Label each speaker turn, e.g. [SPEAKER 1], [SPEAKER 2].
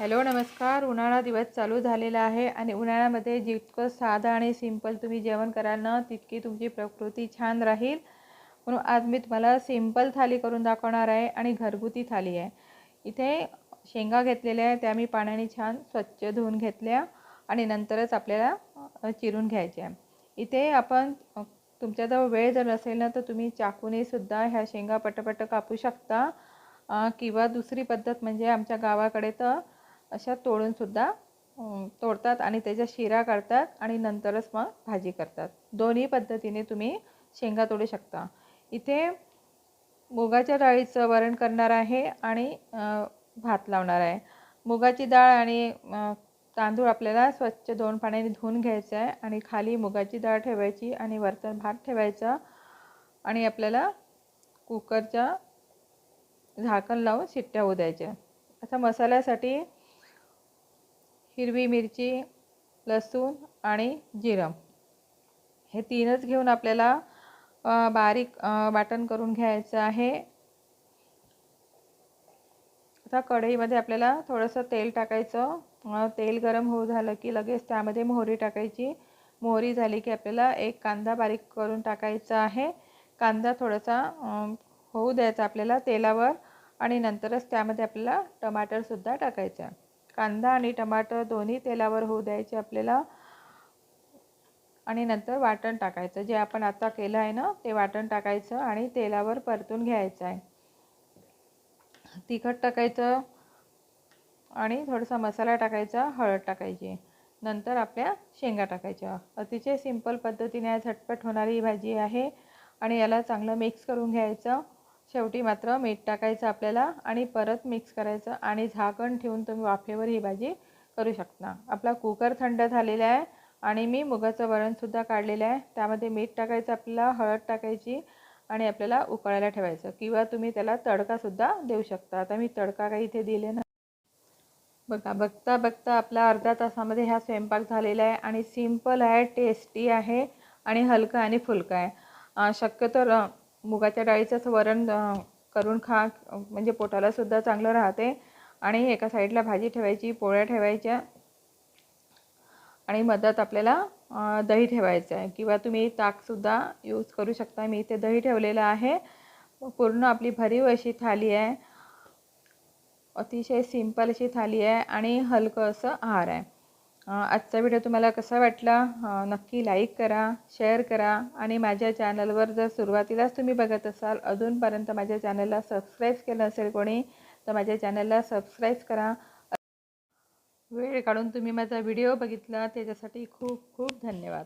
[SPEAKER 1] Hello नमस्कार. उन्हाळा दिवस चालू झालेला आहे आणि उन्हाळ्यामध्ये जितकं साधं आणि सिंपल तुम्ही जेवण कराल ना तितकी तुमची प्रकृती छान राहील. म्हणून आज मी तुम्हाला सिंपल थाली करून दाखवणार आहे आणि घरगुती थाली आहे. इथे शेंगा घेतलेल्या आहे त्या मी पाण्याने छान स्वच्छ धुवून घेतल्या आणि नंतरच आपल्याला चिरून घ्यायच्या इथे आपण तुमच्याजवळ वेळ जर असेल ना तर तुम्ही चाकूनेसुद्धा ह्या शेंगा पटपट कापू शकता. किंवा दुसरी पद्धत म्हणजे आमच्या गावाकडे तर अशा तोडूनसुद्धा तोडतात आणि त्याच्या शिरा काढतात आणि नंतरच मग भाजी करतात. दोन्ही पद्धतीने तुम्ही शेंगा तोडू शकता. इथे मुगाच्या डाळीचं वरण करणार आहे आणि भात लावणार आहे. मुगाची डाळ आणि तांदूळ आपल्याला स्वच्छ दोन पाण्याने धुवून घ्यायचं आहे आणि खाली मुगाची डाळ ठेवायची आणि वरतून भात ठेवायचा आणि आपल्याला कुकरच्या झाकण लावून शिट्ट्या होऊ द्यायच्या आता मसाल्यासाठी हिरवी मिरची लसूण आणि जिरं हे तीनच घेऊन आपल्याला बारीक वाटण करून घ्यायचं आहे. आता कढईमध्ये आपल्याला थोडंसं तेल टाकायचं. तेल गरम होऊ झालं की लगेच त्यामध्ये मोहरी टाकायची. मोहरी झाली की आपल्याला एक कांदा बारीक करून टाकायचा आहे. कांदा थोडासा होऊ द्यायचा आपल्याला तेलावर आणि नंतरच त्यामध्ये आपल्याला टमाटरसुद्धा टाकायचं आहे. कांदा आणि टमाटर दोन्ही तेलावर होऊ द्यायचे आपल्याला. आणि नंतर वाटण टाकायचं. जे आपण आता केलं आहे ना ते वाटण टाकायचं आणि तेलावर परतून घ्यायचं आहे. तिखट टाकायचं आणि थोडासा मसाला टाकायचा हळद टाकायची. नंतर आपल्या शेंगा टाकायच्या. अतिशय सिंपल पद्धतीने झटपट होणारी ही भाजी आहे आणि याला चांगलं मिक्स करून घ्यायचं. शेवटी मात्र मीठ टाकायचं आपल्याला आणि परत मिक्स करायचं आणि झाकण ठेवून तुम्ही वाफेवर ही भाजी करू शकता. आपला कुकर थंड झालेला आहे आणि मी मुगाचं वरणसुद्धा काढलेलं आहे. त्यामध्ये मीठ टाकायचं आपल्याला हळद टाकायची आणि आपल्याला उकळायला ठेवायचं किंवा तुम्ही त्याला तडकासुद्धा देऊ शकता. आता मी तडका काही इथे दिले ना बघा बघता बघता आपला अर्धा तासामध्ये हा स्वयंपाक झालेला आहे आणि सिंपल आहे टेस्टी आहे आणि हलका आणि फुलका आहे. शक्यतो मुगाच्या डाळीचं वरण करून खा. म्हणजे पोटालासुद्धा चांगलं राहते. आणि एका साईडला भाजी ठेवायची पोळ्या ठेवायच्या. आणि मध्यात आपल्याला दही ठेवायचं आहे. किंवा तुम्ही ताकसुद्धा यूज करू शकता. मी इथे दही ठेवलेलं आहे. पूर्ण आपली भरीव अशी थाली आहे. अतिशय सिंपल अशी थाली आहे. आणि हलकं असं आहार आहे. आजचा व्हिडिओ तुम्हाला कसा वाटला नक्की लाईक करा शेअर करा आणि माझ्या चॅनलवर जर सुरुवातीलाच तुम्ही बघत असाल अजूनपर्यंत माझ्या चॅनलला सबस्क्राईब केलं असेल कोणी तर माझ्या चॅनलला सबस्क्राईब करा. वेळ काढून तुम्ही माझा व्हिडिओ बघितला त्याच्यासाठी खूप खूप धन्यवाद.